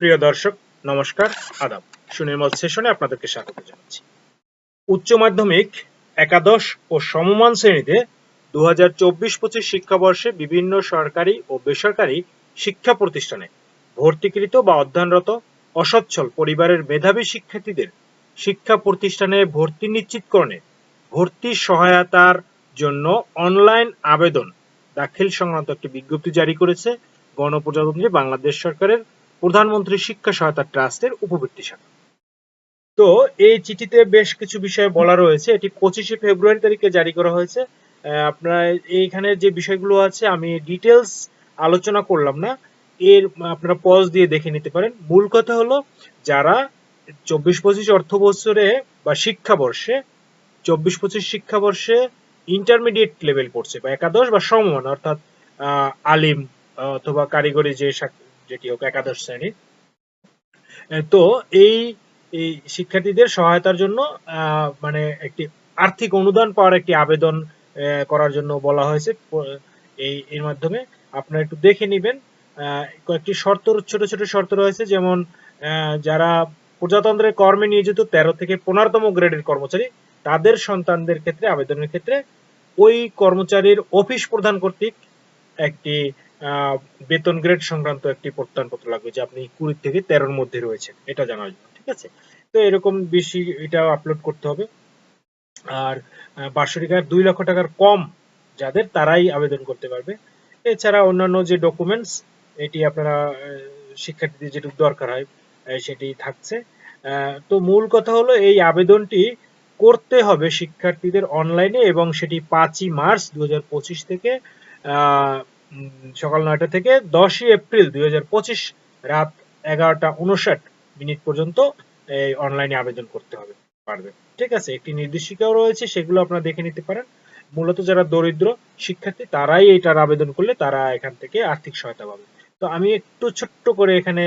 প্রিয় দর্শক, নমস্কার, আদাব। সুনির্মল সেশনে আপনাদেরকে স্বাগত জানাচ্ছি। উচ্চ মাধ্যমিক, একাদশ ও সমমান শ্রেণীতে দু হাজার চব্বিশ পঁচিশ শিক্ষাবর্ষে বিভিন্ন সরকারি ও বেসরকারি শিক্ষা প্রতিষ্ঠানে ভর্তিকৃত বা অধ্যয়নরত অসচ্ছল পরিবারের মেধাবী শিক্ষার্থীদের শিক্ষা প্রতিষ্ঠানে ভর্তি নিশ্চিতকরণে ভর্তি সহায়তার জন্য অনলাইন আবেদন দাখিল সংক্রান্ত একটি বিজ্ঞপ্তি জারি করেছে গণপ্রজাতন্ত্রী বাংলাদেশ সরকারের প্রধানমন্ত্রী শিক্ষা সহায়তা ট্রাস্টের উপবৃত্তি শাখা। তো এই চিঠিতে বেশ কিছু বিষয় বলা রয়েছে। এটি পঁচিশে ফেব্রুয়ারি তারিখে জারি করা হয়েছে। আপনারা এইখানে যে বিষয়গুলো আছে, আমি ডিটেলস আলোচনা করলাম না। এর আপনারা পজ দিয়ে দেখে নিতে পারেন। মূল কথা হলো, যারা চব্বিশ পঁচিশ অর্থ বছরে বা শিক্ষাবর্ষে, চব্বিশ পঁচিশ শিক্ষাবর্ষে ইন্টারমিডিয়েট লেভেল পড়ছে, বা একাদশ বা সমমান, অর্থাৎ আলিম, অথবা কারিগরি যে যেটি হোক একাদশ শ্রেণি তো এই এই শিক্ষার্থীদের সহায়তার জন্য মানে একটি আর্থিক অনুদান পাওয়ার একটি আবেদন করার জন্য বলা হয়েছে। এই, এর মাধ্যমে আপনারা একটু দেখে নেবেন কয়েকটি শর্ত, ছোট ছোট শর্ত রয়েছে। যেমন যারা প্রজাতন্ত্রের কর্মে নিয়োজিত তেরো থেকে পনেরোতম গ্রেডের কর্মচারী, তাদের সন্তানদের ক্ষেত্রে, আবেদনের ক্ষেত্রে ওই কর্মচারীর অফিস প্রধান কর্তৃক একটি বেতন গ্রেড সংক্রান্ত একটি প্রত্যয়নপত্র লাগবে যে আপনি কুড়ি থেকে তেরোর মধ্যে রয়েছেন, এটা জানার জন্য, ঠিক আছে? তো এরকম বেশি এটা আপলোড করতে হবে। আর বার্ষিক আয় দুই লক্ষ টাকার কম যাদের তারাই আবেদন করতে পারবে। এছাড়া অন্যান্য যে ডকুমেন্টস এটি আপনারা শিক্ষার্থীদের যেটুকু দরকার হয় সেটি থাকছে। তো মূল কথা হলো এই আবেদনটি করতে হবে শিক্ষার্থীদের অনলাইনে এবং সেটি পাঁচই মার্চ দুই হাজার পঁচিশ থেকে সকাল নয়টা থেকে দশই এপ্রিল দুই হাজার পঁচিশ রাত এগারোটা উনষাট মিনিট পর্যন্ত এই অনলাইনে আবেদন করতে হবে, পারবে। ঠিক আছে, একটি নির্দেশিকাও রয়েছে, সেগুলো আপনারা দেখে নিতে পারেন। মূলত যারা দরিদ্র শিক্ষার্থী, তারাই এটার আবেদন করলে তারা এখান থেকে আর্থিক সহায়তা পাবে। তো আমি একটু ছোট্ট করে এখানে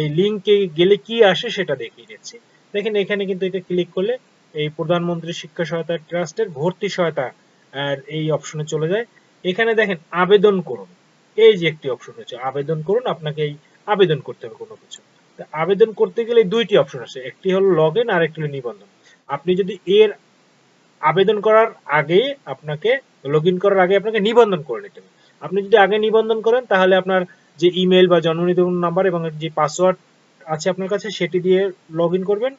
এই লিঙ্কে গেলে কি আসে সেটা দেখিয়ে দিচ্ছি। দেখেন, এখানে কিন্তু এটা ক্লিক করলে এই প্রধানমন্ত্রী শিক্ষা সহায়তা ট্রাস্টের ভর্তি সহায়তা, আর এই অপশনে চলে যায়। এখানে দেখেন আবেদন করুন। এই যে একটি অপশন রয়েছে, আবেদন করুন, আপনাকে এই আবেদন করতে হবে কোনো কিছু। আবেদন করতে গেলে দুইটি অপশন আছে, একটি হলো লগ ইন আর একটি হলো নিবন্ধন। আপনি যদি এর আবেদন করার আগে আপনাকে লগ ইন করার আগে আপনাকে নিবন্ধন করে নিতে হবে। আপনি যদি আগে নিবন্ধন করেন, তাহলে আপনার যে ইমেল বা জন্ম নিবন্ধন নাম্বার এবং যে পাসওয়ার্ড আছে আপনার কাছে, সেটি দিয়ে লগ করবেন।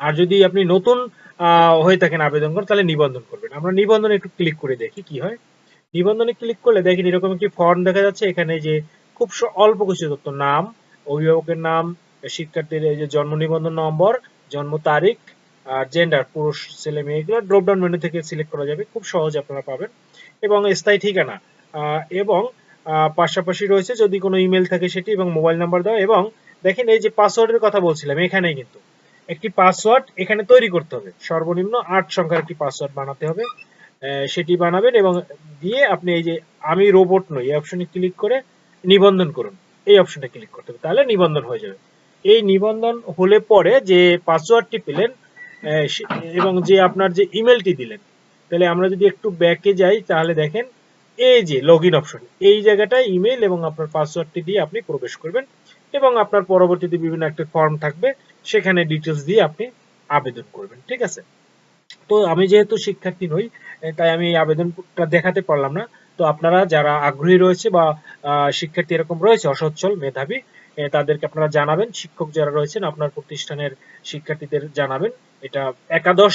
আর যদি আপনি নতুন হয়ে থাকেন আবেদন করেন তাহলে নিবন্ধন করবেন। আমরা নিবন্ধন একটু ক্লিক করে দেখি কি হয়। নিবন্ধনে ক্লিক করলে দেখেন এরকম একটি ফর্ম দেখা যাচ্ছে, এখানে যে খুব অল্প কিছু তথ্য, নাম, অভিভাবকের নাম, শিক্ষার্থীর এই যে জন্ম নিবন্ধন নম্বর, জন্ম তারিখ, আর জেন্ডার পুরুষ, ছেলে, মেয়ে, এগুলো ড্রপ ডাউন মেনু থেকে সিলেক্ট করা যাবে, খুব সহজে আপনারা পাবেন, এবং স্থায়ী ঠিকানা এবং পাশাপাশি রয়েছে যদি কোনো ইমেল থাকে সেটি এবং মোবাইল নাম্বার দেওয়া, এবং দেখেন এই যে পাসওয়ার্ডের কথা বলছিলাম, এখানেই কিন্তু, একটি পাসওয়ার্ড এখানে তৈরি করতে হবে, সর্বনিম্ন আট সংখ্যার একটি পাসওয়ার্ড বানাতে হবে সেটি বানাবেন এবং দিয়ে আপনি এই যে আমি রোবট নই, এই অপশনে ক্লিক করে নিবন্ধন করুন। এই অপশনে ক্লিক করতে হবে, তাহলে নিবন্ধন হয়ে যাবে। এই নিবন্ধন হলে পরে যে পাসওয়ার্ডটি পেলেন এবং যে আপনার যে ইমেলটি দিলেন, তাহলে আমরা যদি একটু ব্যাকে যাই, তাহলে দেখেন এই যে লগ ইন অপশন এই জায়গাটায় ইমেল এবং আপনার পাসওয়ার্ডটি দিয়ে আপনি প্রবেশ করবেন এবং আপনার পরবর্তীতে বিভিন্ন একটা ফর্ম থাকবে, সেখানে ডিটেলস দিয়ে আপনি আবেদন করবেন, ঠিক আছে? তো আমি যেহেতু শিক্ষার্থী নই তাই আমি আবেদনটা দেখাতে পারলাম না। তো আপনারা যারা আগ্রহী রয়েছে বা শিক্ষার্থী এরকম রয়েছে, অসচ্ছল মেধাবী তাদেরকে আপনারা জানাবেন। শিক্ষক যারা রয়েছেন, আপনার প্রতিষ্ঠানের শিক্ষার্থীদের জানাবেন। এটা একাদশ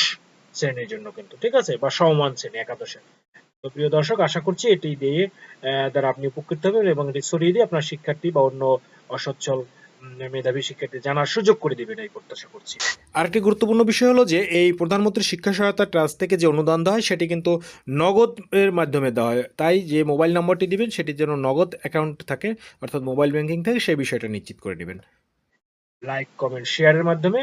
শ্রেণির জন্য কিন্তু, ঠিক আছে? বা সমমান শ্রেণি, একাদশের। তো প্রিয় দর্শক, আশা করছি এটি দিয়ে দ্বারা আপনি উপকৃত হবেন এবং এটি ছড়িয়ে দিয়ে আপনার শিক্ষার্থী বা অন্য অসচ্ছল মেধাবী শিক্ষার্থী জানার সুযোগ করে দিবেন এই প্রত্যাশা করছি। আরেকটি গুরুত্বপূর্ণ বিষয় হলো যে এই প্রধানমন্ত্রী শিক্ষা সহায়তা ট্রাস্ট থেকে যে অনুদান দেওয়া হয় সেটি কিন্তু নগদ এর মাধ্যমে দেওয়া হয়। তাই যে মোবাইল নম্বরটি দিবেন সেটি যেন নগদ অ্যাকাউন্ট থাকে অর্থাৎ মোবাইল ব্যাংকিং থাকে সেই বিষয়টা নিশ্চিত করে নেবেন লাইক কমেন্ট শেয়ারের মাধ্যমে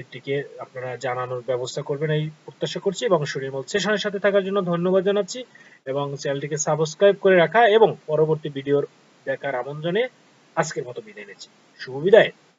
এটিকে আপনারা জানানোর ব্যবস্থা করবেন এই প্রত্যাশা করছি এবং সুনির্মল সেশনের সাথে থাকার জন্য ধন্যবাদ জানাচ্ছি এবং চ্যানেলটিকে সাবস্ক্রাইব করে রাখা এবং পরবর্তী ভিডিওর দেখার আমন্ত্রণে আজকের মতো বিদায় নিচ্ছি শুভ বিদায়